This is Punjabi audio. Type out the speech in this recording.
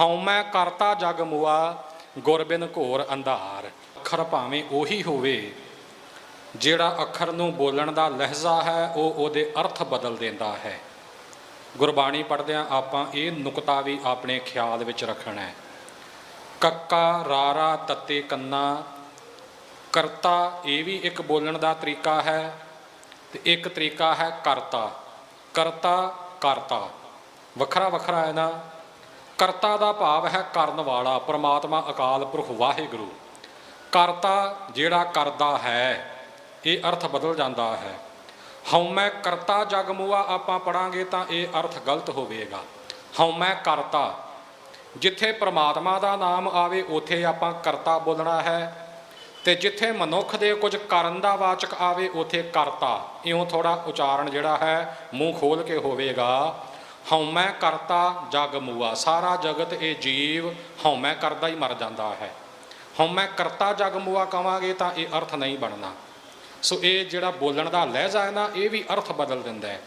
ਹਉਮੈ ਕਰਤਾ ਜਗ ਮੁਆ, ਗੁਰਬਿਨ ਘੋਰ ਅੰਧਾਰ। ਅੱਖਰ ਭਾਵੇਂ ਉਹੀ ਹੋਵੇ, ਜਿਹੜਾ ਅੱਖਰ ਨੂੰ ਬੋਲਣ ਦਾ ਲਹਿਜ਼ਾ ਹੈ, ਉਹ ਉਹਦੇ ਅਰਥ ਬਦਲ ਦਿੰਦਾ ਹੈ। ਗੁਰਬਾਣੀ ਪੜ੍ਹਦਿਆਂ ਆਪਾਂ ਇਹ ਨੁਕਤਾ ਵੀ ਆਪਣੇ ਖਿਆਲ ਵਿੱਚ ਰੱਖਣਾ ਹੈ। ਕੱਕਾ, ਰਾਰਾ, ਤੱਤੇ, ਕੰਨਾ, ਕਰਤਾ, ਇਹ ਵੀ ਇੱਕ ਬੋਲਣ ਦਾ ਤਰੀਕਾ ਹੈ ਤੇ ਇੱਕ ਤਰੀਕਾ ਹੈ ਕਰਤਾ। ਕਰਤਾ ਕਰਤਾ। ਵੱਖਰਾ ਵੱਖਰਾ ਹੈ ਨਾ। ਕਰਤਾ ਦਾ ਭਾਵ ਹੈ ਕਰਨ ਵਾਲਾ, ਪ੍ਰਮਾਤਮਾ ਅਕਾਲ ਪੁਰਖ ਵਾਹਿਗੁਰੂ। ਕਰਤਾ ਜਿਹੜਾ ਕਰਦਾ ਹੈ, ਇਹ ਅਰਥ ਬਦਲ ਜਾਂਦਾ ਹੈ। ਹਉਮੈ ਕਰਤਾ ਜਗ ਆਪਾਂ ਪੜਾਂਗੇ ਤਾਂ ਇਹ ਅਰਥ ਗਲਤ ਹੋਵੇਗਾ। ਹਉਮੈ ਕਰਤਾ, ਜਿੱਥੇ ਪ੍ਰਮਾਤਮਾ ਦਾ ਨਾਮ ਆਵੇ ਉਥੇ ਆਪਾਂ ਕਰਤਾ ਬੋਲਣਾ ਹੈ। ਤੇ ਜਿੱਥੇ ਮਨੁੱਖ ਦੇ ਕੁਝ ਕਰਨ ਦਾ ਵਾਚਕ ਆਵੇ ਉਥੇ ਕਰਤਾ। ਇਉਂ ਥੋੜਾ ਉਚਾਰਨ ਜਿਹੜਾ ਹੈ ਮੂੰਹ ਖੋਲ ਕੇ ਹੋਵੇਗਾ। ਹਉਮੈ ਕਰਤਾ ਜਗ ਮੂਆ, ਸਾਰਾ ਜਗਤ ਇਹ ਜੀਵ ਹਉਮੈ ਕਰਦਾ ਹੀ ਮਰ ਜਾਂਦਾ ਹੈ। ਹਉਮੈ ਕਰਤਾ ਜਗ ਮੂਆ ਕਵਾਂਗੇ ਤਾਂ ਇਹ ਅਰਥ ਨਹੀਂ ਬਣਨਾ। ਸੋ ਇਹ ਜਿਹੜਾ ਬੋਲਣ ਦਾ ਲਹਿਜ਼ਾ ਹੈ ਨਾ, ਇਹ ਵੀ ਅਰਥ ਬਦਲ ਦਿੰਦਾ ਹੈ।